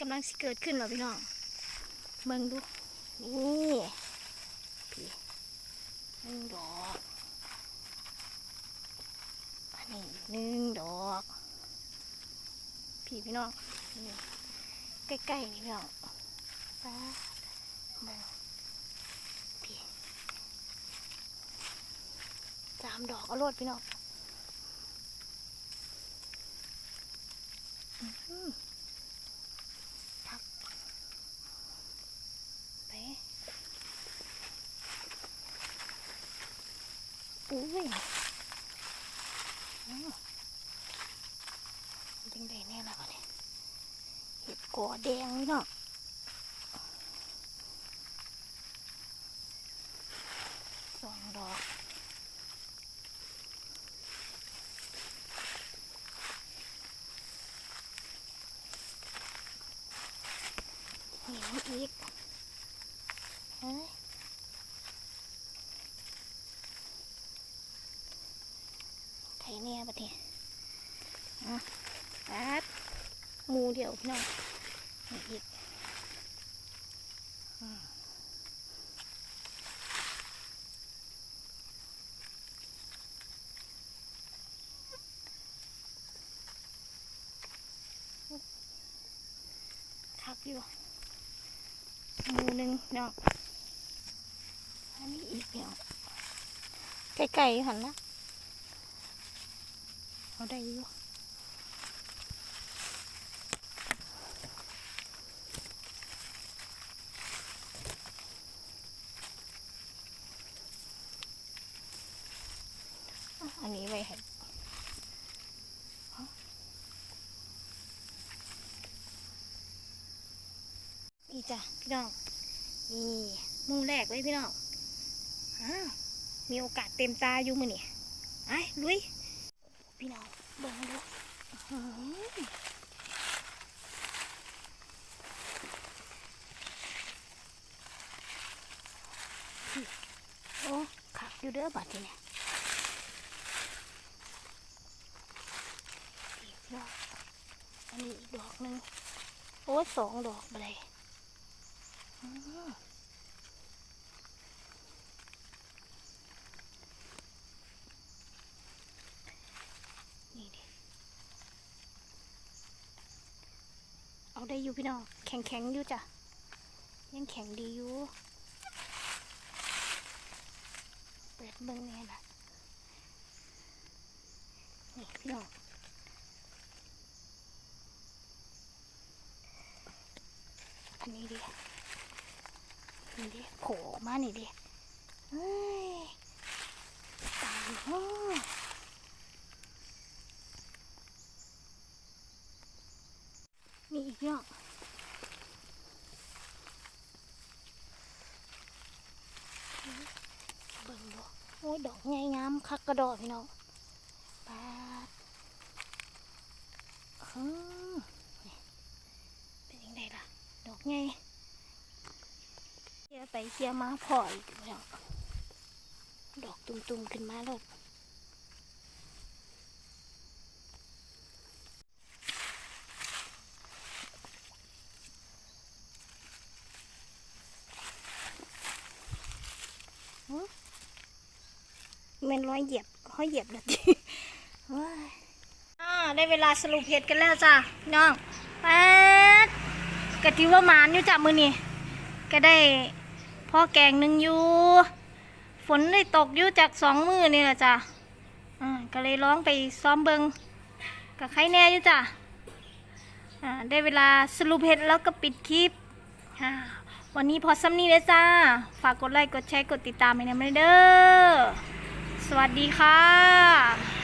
กำลังสิเกิดขึ้นแล้วพี่น้องเบิ่งดูนี่พี่หนึ่งดอกอันนี้หนึ่งดอกพี่พี่น้องนี่ใกล้ๆนี่พี่น้องป้าเบิ่งพี่สามดอกเอาโลดพี่น้องอื้อหือทักไป อุ้ยอ้าวจังได้แน่ละวะเนี่ยเห็ดกอแดงพี่น้องสองดอกนี่มันอีกเฮ้ยไข่ เนี่ยปะเนี่ยอะแป๊ดหมูเดียวพี่น้องนี่อีกอืมคักอยู่หมูหนึ่งเนาะอันนี้อีกเนาะไก่ๆหันละ เอาได้อยู่อะอันนี้ไว้ให้นี่จ้ะพี่น้อง นี่มุงแรกไว้พี่น้อง อ้าว มีโอกาสเต็มตาอยู่มือนี่ไอ้ลุย พี่น้องเบิ่งดูอื้อหือโอ้ขักอยู่เด้อบัดทีเนี่ยดอกอันนี้อีกดอกหนึ่งโอ้สองดอกไปเลย อืมนี่ดิเอา ได้อยู่พี่น้องแข็งแข็งอยู่จ้ะยังแข็งดีอยู่เปิดเบิ้งแน่ละนี่พี่น้องอันนี้ดินี่ดิโผล่ออกมานี่ดิเฮ้ยตายห้อ อีกเนาะเบิ่งดูโอ้ยดอกใหญ่งามคักกระดอกพี่น้องปาดอืมนี่เป็นยังไงล่ะ ดอกใหญ่เคียไปเคียมาพออีกแล้วดอกตุ่มๆขึ้นมาแล้วหึ แมันร้อยเหยียบห้อยเหยียบแล้วจีเฮ้ยอ่าได้เวลาสรุปเห็ดกันแล้วจ้ะน้องแป๊ดกะทิว่ามานอยู่จ้ะมือนี่ก็ได้พ่อแกงหนึ่งอยู่ ฝนได้ตกอยู่จากสองมือนี่แหละจ้ะอ่าก็เลยร้องไปซ้อมเบิงกับใครแน่อยู่จ้ะอ่าได้เวลาสรุปเห็ดแล้วก็ปิดคลิปอ่าวันนี้พอซ้ำนี้เลยจ้า ฝากกดไลค์กดแชร์กดติดตามให้นะไม่เด้อ สวัสดีค่ะ